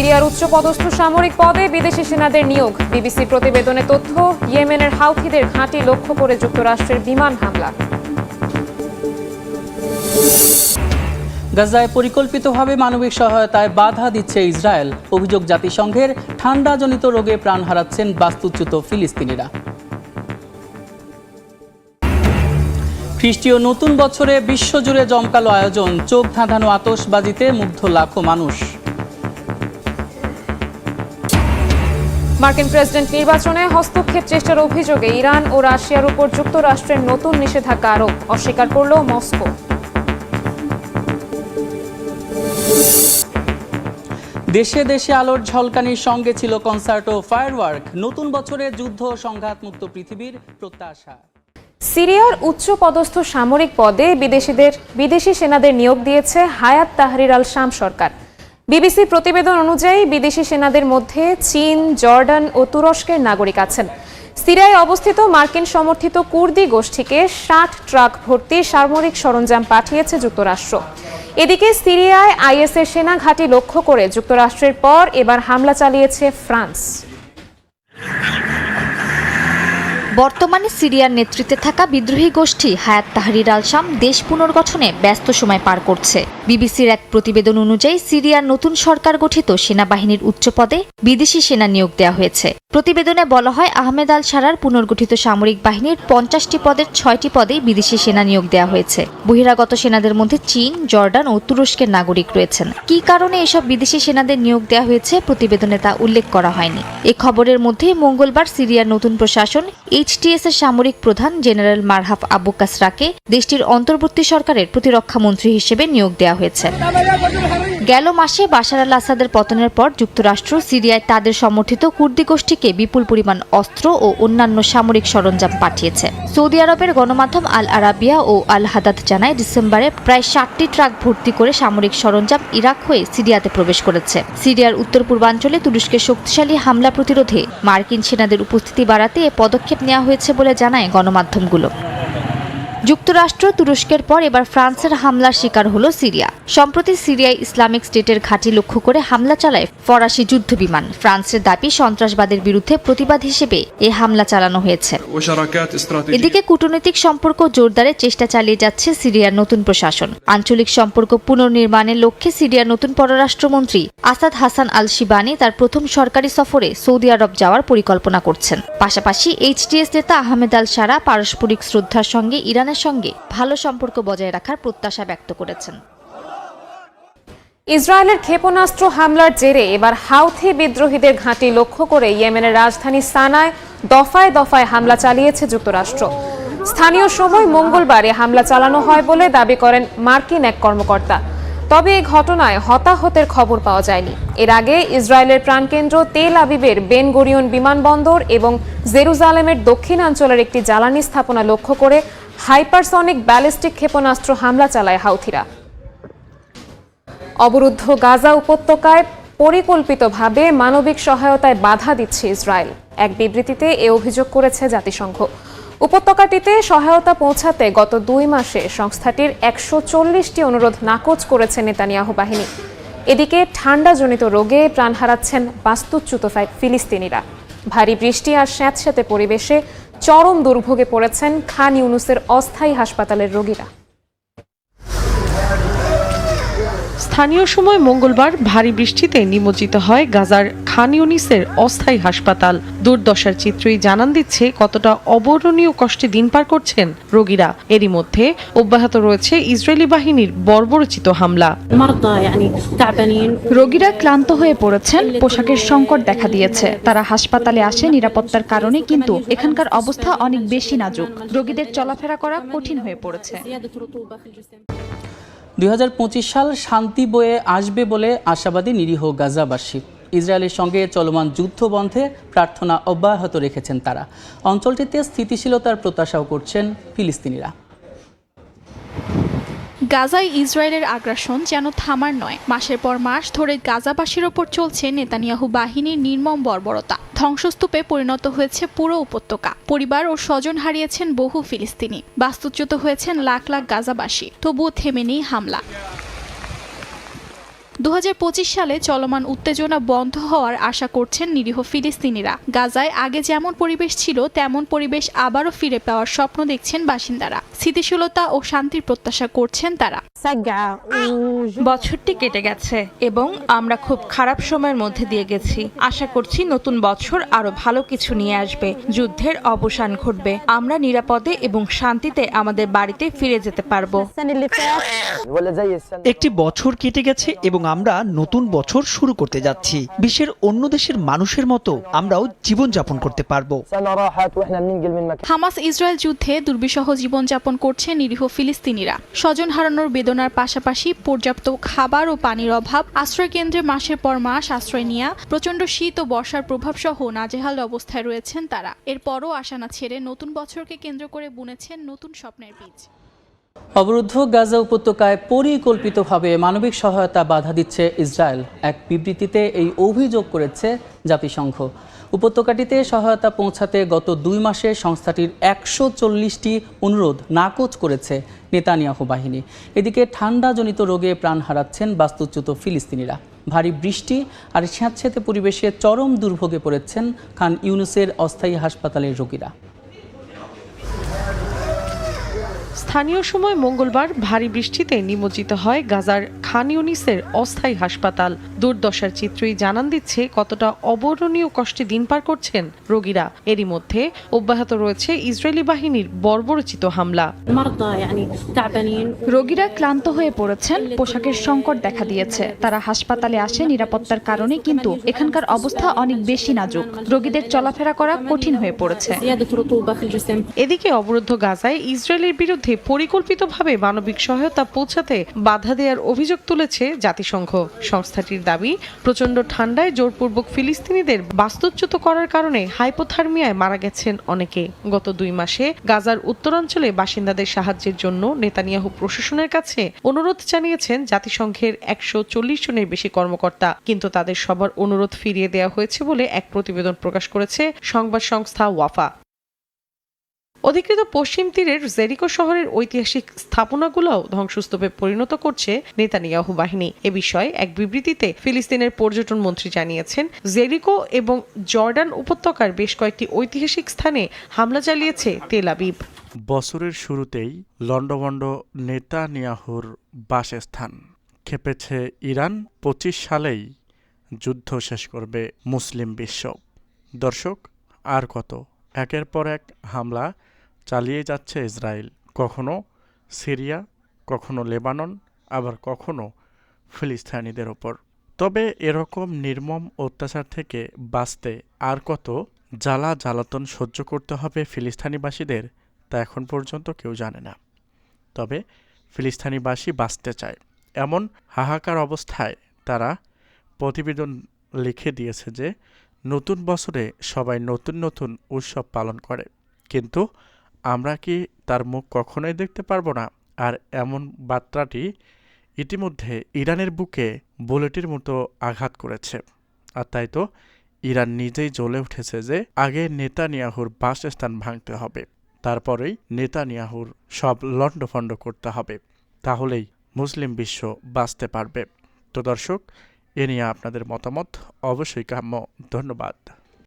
সিরিয়ার উচ্চপদস্থ সামরিক পদে বিদেশি সেনাদের নিয়োগ। বিবিসি প্রতিবেদনে তথ্য, ইয়েমেনের হাউথিদের ঘাঁটি লক্ষ্য করে যুক্তরাষ্ট্রের বিমান হামলা। গাজায় পরিকল্পিতভাবে মানবিক সহায়তায় বাধা দিচ্ছে ইসরায়েল। অভিযোগ জাতিসংঘের ঠান্ডাজনিত রোগে প্রাণ হারাচ্ছেন বাস্তুচ্যুত ফিলিস্তিনিরা। খ্রিস্টীয় নতুন বছরে বিশ্বজুড়ে জমকালো আয়োজন, চোখ ধাঁধানো আতশবাজিতে মুগ্ধ লাখো মানুষ। মার্কিন প্রেসিডেন্ট নির্বাচনে হস্তক্ষেপ চেষ্টার অভিযোগে ইরান ও রাশিয়ার উপর যুক্তরাষ্ট্রের নতুন নিষেধাজ্ঞা আরোপ অস্বীকার করল মস্কো। দেশে দেশে আলোর ঝলকানির সঙ্গে ছিল কনসার্ট ও ফায়ারওয়ার্ক নতুন বছরে যুদ্ধ সংঘাতমুক্ত পৃথিবীর প্রত্যাশা। সিরিয়ার উচ্চপদস্থ সামরিক পদে বিদেশিদের বিদেশি সেনাদের নিয়োগ দিয়েছে হায়াত তাহরির আল শাম সরকার। বিবিসি প্রতিবেদন অনুযায়ী বিদেশি সেনাদের মধ্যে চীন, জর্ডান ও তুরস্কের নাগরিক আছেন। সিরিয়ায় অবস্থিত মার্কিন সমর্থিত কুর্দি গোষ্ঠীকে ষাট ট্রাক ভর্তি সামরিক সরঞ্জাম পাঠিয়েছে যুক্তরাষ্ট্র। এদিকে সিরিয়ায় আইএসের সেনা ঘাঁটি লক্ষ্য করে যুক্তরাষ্ট্রের পর এবার হামলা চালিয়েছে ফ্রান্স। বর্তমানে সিরিয়ার নেতৃত্বে থাকা বিদ্রোহী গোষ্ঠী হায়াত তাহরির আল শাম দেশ পুনর্গঠনে ব্যস্ত সময় পার করছে। বিবিসির এক প্রতিবেদন অনুযায়ী সিরিয়ার নতুন সরকার গঠিত সেনাবাহিনীর উচ্চপদে বিদেশি সেনা নিয়োগ দেওয়া হয়েছে। প্রতিবেদনে বলা হয়, আহমেদ আল সারার পুনর্গঠিত সামরিক বাহিনীর পঞ্চাশটি পদের ছয়টি পদে বিদেশি সেনা নিয়োগ দেওয়া হয়েছে। বহিরাগত সেনাদের মধ্যে চীন, জর্ডান ও তুরস্কের নাগরিক রয়েছেন। কি কারণে এসব বিদেশি সেনাদের নিয়োগ দেওয়া হয়েছে প্রতিবেদনে তা উল্লেখ করা হয়নি। এ খবরের মধ্যে মঙ্গলবার সিরিয়ার নতুন প্রশাসন এইচটিএস এর সামরিক প্রধান জেনারেল মারহাফ আবু কাসরাকে দেশটির অন্তর্বর্তী সরকারের প্রতিরক্ষা মন্ত্রী হিসেবে নিয়োগ দেওয়া হয়েছে। গেল মাসে বাশার আল আসাদের পতনের পর যুক্তরাষ্ট্র সিরিয়ায় তাদের সমর্থিত কুর্দি গোষ্ঠীকে বিপুল পরিমাণ অস্ত্র ও অন্যান্য সামরিক সরঞ্জাম পাঠিয়েছে। সৌদি আরবের গণমাধ্যম আল আরাবিয়া ও আল হাদাত জানায়, ডিসেম্বরে প্রায় ষাটটি ট্রাক ভর্তি করে সামরিক সরঞ্জাম ইরাক হয়ে সিরিয়াতে প্রবেশ করেছে। সিরিয়ার উত্তর পূর্বাঞ্চলে তুরস্কের শক্তিশালী হামলা প্রতিরোধে মার্কিন সেনাদের উপস্থিতি বাড়াতে এ পদক্ষেপ নেওয়া হয়েছে বলে জানায় গণমাধ্যমগুলো। যুক্তরাষ্ট্র তুরস্কের পর এবার ফ্রান্সের হামলার শিকার হল সিরিয়া। সম্প্রতি সিরিয়ায় ইসলামিক স্টেটের ঘাঁটি লক্ষ্য করে হামলা চালায় ফরাসি যুদ্ধবিমান। ফ্রান্সের দাবি, সন্ত্রাসবাদের বিরুদ্ধে প্রতিবাদ হিসেবে এ হামলা চালানো হয়েছে। এদিকে কূটনৈতিক সম্পর্ক জোরদারে চেষ্টা চালিয়ে যাচ্ছে সিরিয়ার নতুন প্রশাসন। আঞ্চলিক সম্পর্ক পুনর্নির্মাণের লক্ষ্যে সিরিয়ার নতুন পররাষ্ট্রমন্ত্রী আসাদ হাসান আল শিবানি তার প্রথম সরকারি সফরে সৌদি আরব যাওয়ার পরিকল্পনা করছেন। পাশাপাশি এইচডিএস নেতা আহমেদ আল সারা পারস্পরিক শ্রদ্ধার সঙ্গে ইরানের সঙ্গে ভালো সম্পর্ক বজায় রাখার প্রত্যাশা ব্যক্ত করেছেন। ইসরায়েলের ক্ষেপণাস্ত্র হামলার জেরে এবার হাউথি বিদ্রোহীদের ঘাঁটি লক্ষ্য করে ইয়েমেনের রাজধানী সানায় দফায় দফায় হামলা চালিয়েছে যুক্তরাষ্ট্র। স্থানীয় সময় মঙ্গলবার হামলা চালানো হয় বলে দাবি করেন মার্কিন এক কর্মকর্তা। তবে এই ঘটনায় হতাহতের খবর পাওয়া যায়নি। এর আগে ইসরায়েলের প্রাণকেন্দ্র তেল আবিবের বেন গরিয়ন বিমানবন্দর এবং জেরুজালেমের দক্ষিণাঞ্চলের একটি জ্বালানি স্থাপনা লক্ষ্য করে হাইপারসনিক ব্যালিস্টিক ক্ষেপণাস্ত্র হামলা চালায় হাউথিরা। অবরুদ্ধ গাজা উপত্যকায় পরিকল্পিতভাবে মানবিক সহায়তায় বাধা দিচ্ছে ইসরায়েল। এক বিবৃতিতে এ অভিযোগ করেছে জাতিসংঘ। উপত্যকাটিতে সহায়তা পৌঁছাতে গত দুই মাসে সংস্থাটির একশো চল্লিশটি অনুরোধ নাকচ করেছে নেতানিয়াহু বাহিনী। এদিকে ঠান্ডাজনিত রোগে প্রাণ হারাচ্ছেন বাস্তুচ্যুত ফিলিস্তিনিরা। ভারী বৃষ্টি আর স্যাঁতস্যাঁতে পরিবেশে চরম দুর্ভোগে পড়েছেন খান ইউনুসের অস্থায়ী হাসপাতালের রোগীরা। স্থানীয় সময় মঙ্গলবার ভারী বৃষ্টিতে নিমজ্জিত হয় গাজার খান ইউনিসের অস্থায়ী হাসপাতাল। দুর্দশার চিত্রই জানান দিচ্ছে কতটা অবর্ণনীয় কষ্টে দিন পার করছেন রোগীরা। এরই মধ্যে অব্যাহত রয়েছে ইসরায়েলি বাহিনীর বর্বরচিত হামলা। রোগীরা ক্লান্ত হয়ে পড়েছেন, পোশাকের সংকট দেখা দিয়েছে। তারা হাসপাতালে আসে নিরাপত্তার কারণে, কিন্তু এখানকার অবস্থা অনেক বেশি নাজুক। রোগীদের চলাফেরা করা কঠিন হয়ে পড়েছে। দুই হাজার পঁচিশ সাল শান্তি বয়ে আসবে বলে আশাবাদী নিরীহ গাজাবাসী। ইসরায়েলের সঙ্গে চলমান যুদ্ধ বন্ধে প্রার্থনা অব্যাহত রেখেছেন তারা। অঞ্চলটিতে স্থিতিশীলতার প্রত্যাশাও করছেন ফিলিস্তিনিরা। গাজায় ইসরায়েলের আগ্রাসন যেন থামার নয়। মাসের পর মাস ধরে গাজাবাসীর ওপর চলছে নেতানিয়াহু বাহিনীর নির্মম বর্বরতা। ধ্বংসস্তূপে পরিণত হয়েছে পুরো উপত্যকা। পরিবার ও স্বজন হারিয়েছেন বহু ফিলিস্তিনি। বাস্তুচ্যুত হয়েছেন লাখ লাখ গাজাবাসী। তবুও থেমে নেই হামলা। দু হাজার পঁচিশ সালে চলমান উত্তেজনা বন্ধ হওয়ার আশা করছেন নিরীহ ফিলিস্তিনিরা। গাজায় আগে যেমন পরিবেশ ছিল তেমন পরিবেশ আবারও ফিরে পাওয়ার স্বপ্ন দেখছেন বাসিন্দারা। স্থিতিশীলতা ও শান্তির প্রত্যাশা করছেন তারা। বছরটি কেটে গেছে এবং আমরা খুব খারাপ সময়ের মধ্যে দিয়ে গেছি। আশা করছি নতুন বছর আরও ভালো কিছু নিয়ে আসবে। যুদ্ধের অবসান ঘটবে। আমরা নিরাপদে এবং শান্তিতে আমাদের বাড়িতে ফিরে যেতে পারব। একটি বছর কেটে গেছে এবং আমরা নতুন বছর শুরু করতে যাচ্ছি। বিশ্বের অন্য দেশের মানুষের মতো আমরাও জীবনযাপন করতে পারব। হামাস ইসরায়েল যুদ্ধে দুর্বিষহ জীবনযাপন করছে নিরীহ ফিলিস্তিনিরা। স্বজন হারানোর বেদনার পাশাপাশি পর্যাপ্ত খাবার ও পানির অভাব, আশ্রয় কেন্দ্রে মাসের পর মাস আশ্রয় নিয়ে প্রচণ্ড শীত ও বর্ষার প্রভাব সহ নাজেহাল অবস্থায় রয়েছেন তারা। এরপরও আশা না ছেড়ে নতুন বছরকে কেন্দ্র করে বুনেছেন নতুন স্বপ্নের বীজ। অবরুদ্ধ গাজা উপত্যকায় পরিকল্পিতভাবে মানবিক সহায়তা বাধা দিচ্ছে ইসরায়েল। এক বিবৃতিতে এই অভিযোগ করেছে জাতিসংঘ। উপত্যকাটিতে সহায়তা পৌঁছাতে গত দুই মাসে সংস্থাটির একশো চল্লিশটি অনুরোধ নাকচ করেছে নেতানিয়াহু বাহিনী। এদিকে ঠান্ডাজনিত রোগে প্রাণ হারাচ্ছেন বাস্তুচ্যুত ফিলিস্তিনিরা। ভারী বৃষ্টি আর স্যাঁতস্যাঁতে পরিবেশে চরম দুর্ভোগে পড়েছেন খান ইউনুসের অস্থায়ী হাসপাতালের রোগীরা। স্থানীয় সময় মঙ্গলবার ভারী বৃষ্টিতে নিমজ্জিত হয় গাজার খান ইউনিসের অস্থায়ী হাসপাতাল। দুর্দশার চিত্রই জানান দিচ্ছে কতটা অবর্ণনীয় কষ্টে দিন পার করছেন রোগীরা। এরই মধ্যে অব্যাহত রয়েছে ইসরায়েলি বাহিনীর বর্বরচিত হামলা। রোগীরা ক্লান্ত হয়ে পড়েছেন পোশাকের সংকট দেখা দিয়েছে। তারা হাসপাতালে আসে নিরাপত্তার কারণে কিন্তু এখানকার অবস্থা অনেক বেশি নাজুক। রোগীদের চলাফেরা করা কঠিন হয়ে পড়েছে। এদিকে অবরুদ্ধ গাজায় ইসরায়েলের বিরুদ্ধে পরিকল্পিতভাবে মানবিক সহায়তা পৌঁছাতে বাধা দেওয়ার অভিযোগ তুলেছে জাতিসংঘ। সংস্থাটির দাবি, প্রচণ্ড ঠান্ডায় জোরপূর্বক ফিলিস্তিনিদের বাস্তুচ্যুত করার কারণে হাইপোথার্মিয়ায় মারা গেছেন অনেকে। গত দুই মাসে গাজার উত্তরাঞ্চলে বাসিন্দাদের সাহায্যের জন্য নেতানিয়াহু প্রশাসনের কাছে অনুরোধ জানিয়েছেন জাতিসংঘের একশো চল্লিশ জনের বেশি কর্মকর্তা। কিন্তু তাদের সবার অনুরোধ ফিরিয়ে দেওয়া হয়েছে বলে এক প্রতিবেদন প্রকাশ করেছে সংবাদ সংস্থা ওয়াফা। অধিকৃত পশ্চিম তীরের জেরিকো শহরের ঐতিহাসিক স্থাপনাগুলোও ধ্বংসস্তূপে পরিণত করছে নেতানিয়াহু বাহিনী। এ বিষয়ে এক বিবৃতিতে ফিলিস্তিনের পর্যটন মন্ত্রী জানিয়েছেন, জেরিকো এবং জর্ডান উপত্যকার বেশ কয়েকটি ঐতিহাসিক স্থানে হামলা চালিয়েছে তেল আবিব। বছরের শুরুতেই লন্ডভন্ড নেতানিয়াহুর বাসস্থান। খেপেছে ইরান, পঁচিশ সালেই যুদ্ধ শেষ করবে মুসলিম বিশ্ব। দর্শক, আর কত? একের পর এক হামলা চালিয়ে যাচ্ছে ইসরায়েল। কখনো সিরিয়া, কখনো লেবানন, আবার কখনো ফিলিস্তানিদের ওপর। তবে এরকম নির্মম অত্যাচার থেকে বাঁচতে আর কত জ্বালা জ্বালাতন সহ্য করতে হবে ফিলিস্তানিবাসীদের, তা এখন পর্যন্ত কেউ জানে না। তবে ফিলিস্তানিবাসী বাঁচতে চায়। এমন হাহাকার অবস্থায় তারা প্রতিবেদন লিখে দিয়েছে যে, নতুন বছরে সবাই নতুন নতুন উৎসব পালন করে। কিন্তু আমরা কি তার মুখ কখনোই দেখতে পারব না? আর এমন বার্তাটি ইতিমধ্যে ইরানের বুকে বুলেটের মতো আঘাত করেছে। আর তাই তো ইরান নিজেই জ্বলে উঠেছে যে আগে নেতানিয়াহুর বাসস্থান ভাঙতে হবে, তারপরেই নেতানিয়াহুর সব লণ্ডভণ্ড করতে হবে। তাহলেই মুসলিম বিশ্ব বাঁচতে পারবে। তো দর্শক, এ নিয়ে আপনাদের মতামত অবশ্যই কাম্য। ধন্যবাদ।